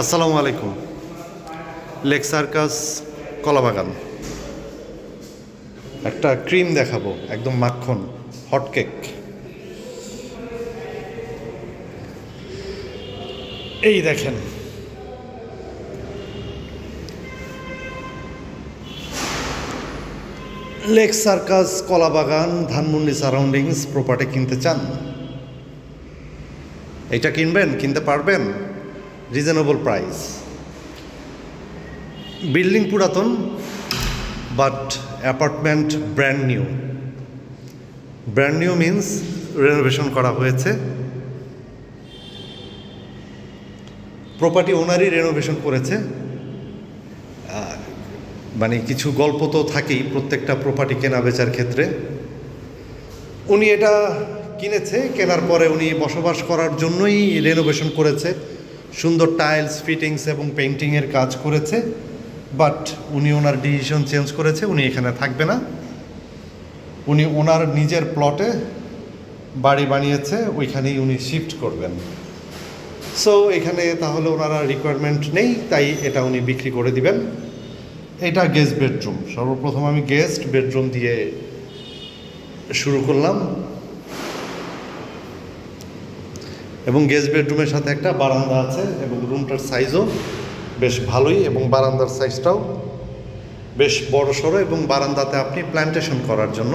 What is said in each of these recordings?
আসসালামু আলাইকুম। লেক সার্কাস, কলাবাগান। একটা ক্রিম দেখাবো, একদম মাখন, হট কেক। এই দেখেন। Lake circus, Kalabagan, Dhanmondi surroundings, property কিনতে চান? এটা কিনবেন, কিনতে পারবেন? রিজনেবল প্রাইস বিল্ডিং পুরাতন but apartment brand new brand new means renovation করা হয়েছে। প্রপার্টি ওনারই রেনোভেশন করেছে। মানে কিছু গল্প তো থাকেই প্রত্যেকটা প্রপার্টি কেনা বেচার ক্ষেত্রে। উনি এটা কিনেছে, কেনার পরে উনি বসবাস করার জন্যই রেনোভেশন করেছে। সুন্দর টাইলস ফিটিংস এবং পেন্টিংয়ের কাজ করেছে বাট উনি ওনার ডিসিশন চেঞ্জ করেছে, উনি এখানে থাকবে না। উনি ওনার নিজের প্লটে বাড়ি বানিয়েছে, ওইখানেই উনি শিফট করবেন। সো এখানে তাহলে ওনারা রিকোয়ারমেন্ট নেই, তাই এটা উনি বিক্রি করে দিবেন। এটা গেস্ট বেডরুম সর্বপ্রথম আমি গেস্ট বেডরুম দিয়ে শুরু করলাম। এবং গেস্ট বেডরুমের সাথে একটা বারান্দা আছে এবং রুমটার সাইজও বেশ ভালোই এবং বারান্দার সাইজটাও বেশ বড় সড়ো এবং বারান্দাতে আপনি প্ল্যান্টেশন করার জন্য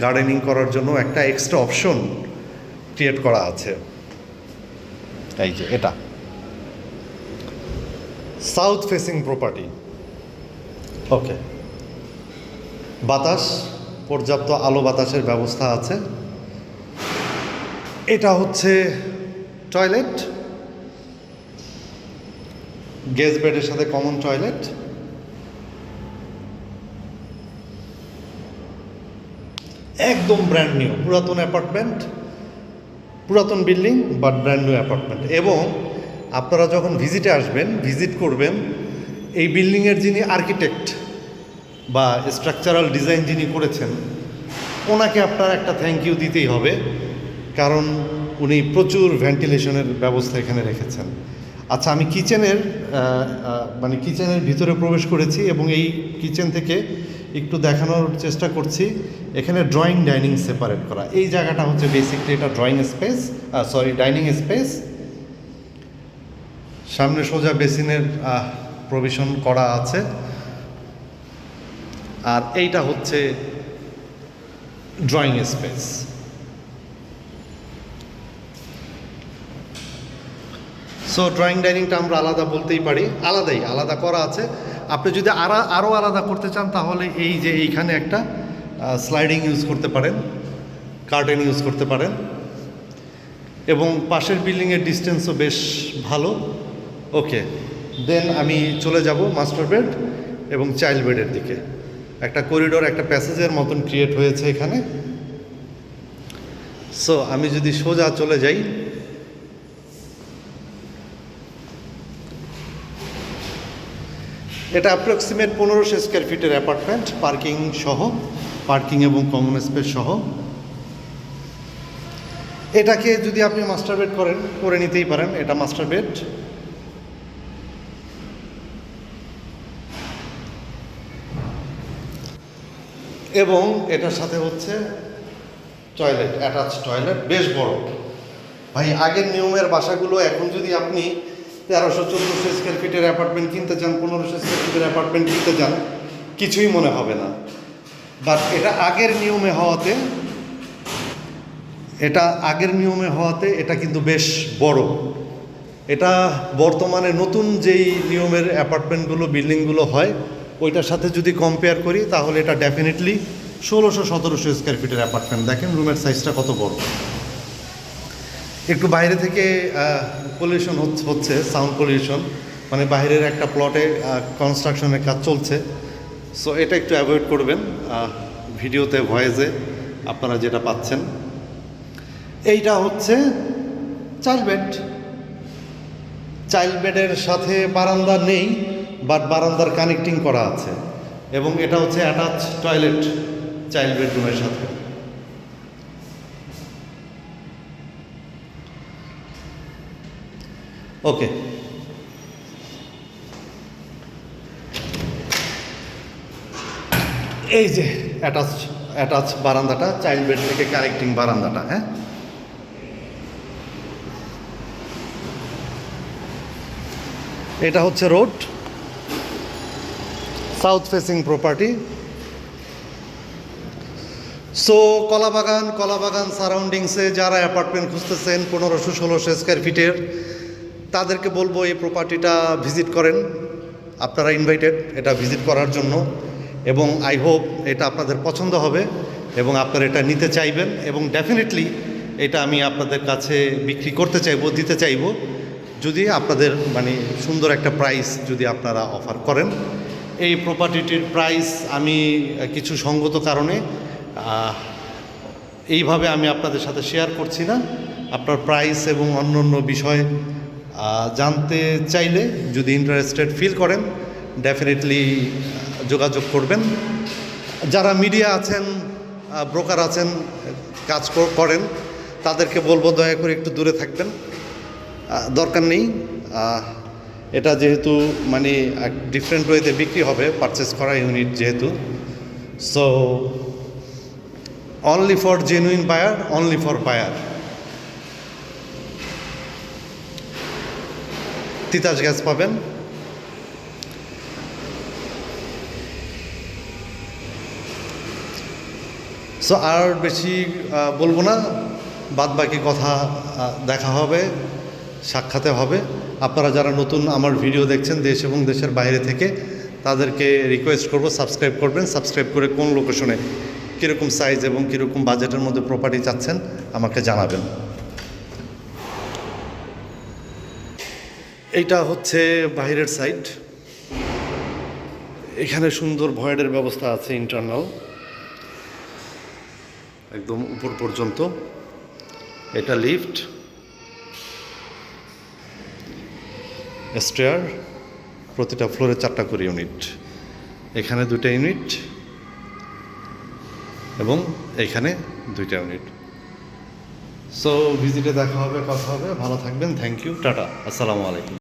গার্ডেনিং করার জন্য একটা এক্সট্রা অপশন ক্রিয়েট করা আছে। এই যে এটা। সাউথ ফেসিং প্রপার্টি ওকে বাতাস, পর্যাপ্ত আলো বাতাসের ব্যবস্থা আছে। এটা হচ্ছে টয়লেট গেস বেডের সাথে কমন টয়লেট, একদম ব্র্যান্ড নিউ পুরাতন অ্যাপার্টমেন্ট পুরাতন building but brand new apartment এবং আপনারা যখন ভিজিটে আসবেন ভিজিট করবেন, এই বিল্ডিংয়ের যিনি আর্কিটেক্ট বা স্ট্রাকচারাল ডিজাইন যিনি করেছেন, ওনাকে আপনার একটা থ্যাংক ইউ দিতেই হবে। কারণ উনি প্রচুর ভেন্টিলেশনের ব্যবস্থা এখানে রেখেছেন। আচ্ছা আমি কিচেনের মানে কিচেনের ভিতরে প্রবেশ করেছি এবং এই কিচেন থেকে একটু দেখানোর চেষ্টা করছি। এখানে ড্রয়িং ডাইনিং সেপারেট করা। এই জায়গাটা হচ্ছে বেসিকলি এটা drawing space sorry dining space. সামনে সোজা বেসিনের প্রভিশন করা আছে। আর এইটা হচ্ছে ড্রয়িং স্পেস। সো ড্রয়িং ডাইনিংটা আমরা আলাদা বলতেই পারি। আলাদাই, আলাদা করা আছে। আপনি যদি আরা, আরও আলাদা করতে চান, তাহলে এই যে এইখানে একটা স্লাইডিং ইউজ করতে পারেন কার্টেন ইউজ করতে পারেন। এবং পাশের বিল্ডিংয়ের ডিস্টেন্সও বেশ ভালো। ওকে দেন আমি চলে যাব মাস্টার বেড এবং চাইল্ড বেডের দিকে। একটা করিডোর একটা প্যাসেজের মতন ক্রিয়েট হয়েছে এখানে। সো আমি যদি সোজা চলে যাই এটা অ্যাপ্রক্সিমেট পনেরোশো স্কোয়ার ফিটের অ্যাপার্টমেন্ট পার্কিং সহ পার্কিং এবং কমন স্পেস সহ। এটাকে যদি আপনি মাস্টার বেড করেন, করে নিতেই পারেন, এটা মাস্টার বেড এবং এটার সাথে হচ্ছে টয়লেট অ্যাটাচ টয়লেট বেশ বড়। ভাই, আগের নিয়মের বাসাগুলো এখন যদি আপনি তেরোশো চোদ্দোশো স্কোয়ার ফিটের অ্যাপার্টমেন্ট কিনতে চান, পনেরোশো স্কোয়ার ফিটের অ্যাপার্টমেন্ট কিনতে চান, কিছুই মনে হবে না। বাট এটা আগের নিয়মে হওয়াতে, এটা আগের নিয়মে হওয়াতে এটা কিন্তু বেশ বড়। এটা বর্তমানে নতুন যেই নিয়মের অ্যাপার্টমেন্টগুলো বিল্ডিংগুলো হয়, ওইটার সাথে যদি কম্পেয়ার করি, তাহলে এটা ডেফিনেটলি ষোলোশো সতেরোশো স্কোয়ার ফিটের অ্যাপার্টমেন্ট দেখেন রুমের সাইজটা কত বড়। একটু বাইরে থেকে পলিউশন হচ্ছে সাউন্ড পলিউশন মানে বাইরের একটা প্লটে কনস্ট্রাকশনের কাজ চলছে। সো এটা একটু অ্যাভয়েড করবেন ভিডিওতে ভয়েসে আপনারা যেটা পাচ্ছেন। এইটা হচ্ছে চাইল্ড বেড চাইল্ড বেডের সাথে বারান্দা নেই বাট বারান্দার কানেক্টিং করা আছে। এবং এটা হচ্ছে অ্যাটাচ টয়লেট চাইল্ড বেডরুমের সাথে। ওকে এই যে অ্যাটাচ অ্যাটাচ বারান্দাটা চাইল্ড বেড থেকে কারেক্টিং বারান্দাটা হ্যাঁ? এটা হচ্ছে road south facing property so Kalabagan Kalabagan সারাউন্ডিংসে যারা অ্যাপার্টমেন্ট খুঁজতেছেন, পনেরোশো ষোলোশো স্কোয়ার ফিটের তাদেরকে বলব এই প্রপার্টিটা ভিজিট করেন। আপনারা ইনভাইটেড এটা ভিজিট করার জন্য। এবং আই হোপ এটা আপনাদের পছন্দ হবে এবং আপনারা এটা নিতে চাইবেন। এবং ডেফিনেটলি এটা আমি আপনাদের কাছে বিক্রি করতে চাইব, দিতে চাইব। যদি আপনাদের মানে সুন্দর একটা প্রাইস যদি আপনারা অফার করেন। এই প্রপার্টিটির প্রাইস আমি কিছু সঙ্গত কারণে এইভাবে আমি আপনাদের সাথে শেয়ার করছি না। আপনার প্রাইস এবং অন্য অন্য বিষয় জানতে চাইলে যদি ইন্টারেস্টেড ফিল করেন ডেফিনেটলি যোগাযোগ করবেন। যারা মিডিয়া আছেন ব্রোকার আছেন, কাজ করেন, তাদেরকে বলব দয়া করে একটু দূরে থাকবেন। দরকার নেই। এটা যেহেতু মানে এক ডিফারেন্ট ওয়েতে বিক্রি হবে পারচেস করা ইউনিট যেহেতু। So only for genuine buyer only for buyer Titas gas পাবেন। সো আর বেশি বলব না বাদ বাকি কথা দেখা হবে, সাক্ষাতে হবে। আপনারা যারা নতুন আমার ভিডিও দেখছেন, দেশ এবং দেশের বাইরে থেকে, তাদেরকে রিকোয়েস্ট করব সাবস্ক্রাইব করবেন। সাবস্ক্রাইব করে কোন লোকেশনে কীরকম সাইজ এবং কীরকম বাজেটের মধ্যে প্রপার্টি চাচ্ছেন, আমাকে জানাবেন। এইটা হচ্ছে বাইরের সাইড এখানে সুন্দর ভয়েডের ব্যবস্থা আছে ইন্টারনাল একদম উপর পর্যন্ত। এটা লিফট স্টেয়ার প্রতিটা ফ্লোরে চারটা করে ইউনিট এখানে দুইটা ইউনিট এবং এখানে দুইটা ইউনিট সো ভিজিটে দেখা হবে, কথা হবে। ভালো থাকবেন। থ্যাংক ইউ টাটা আসসালামু আলাইকুম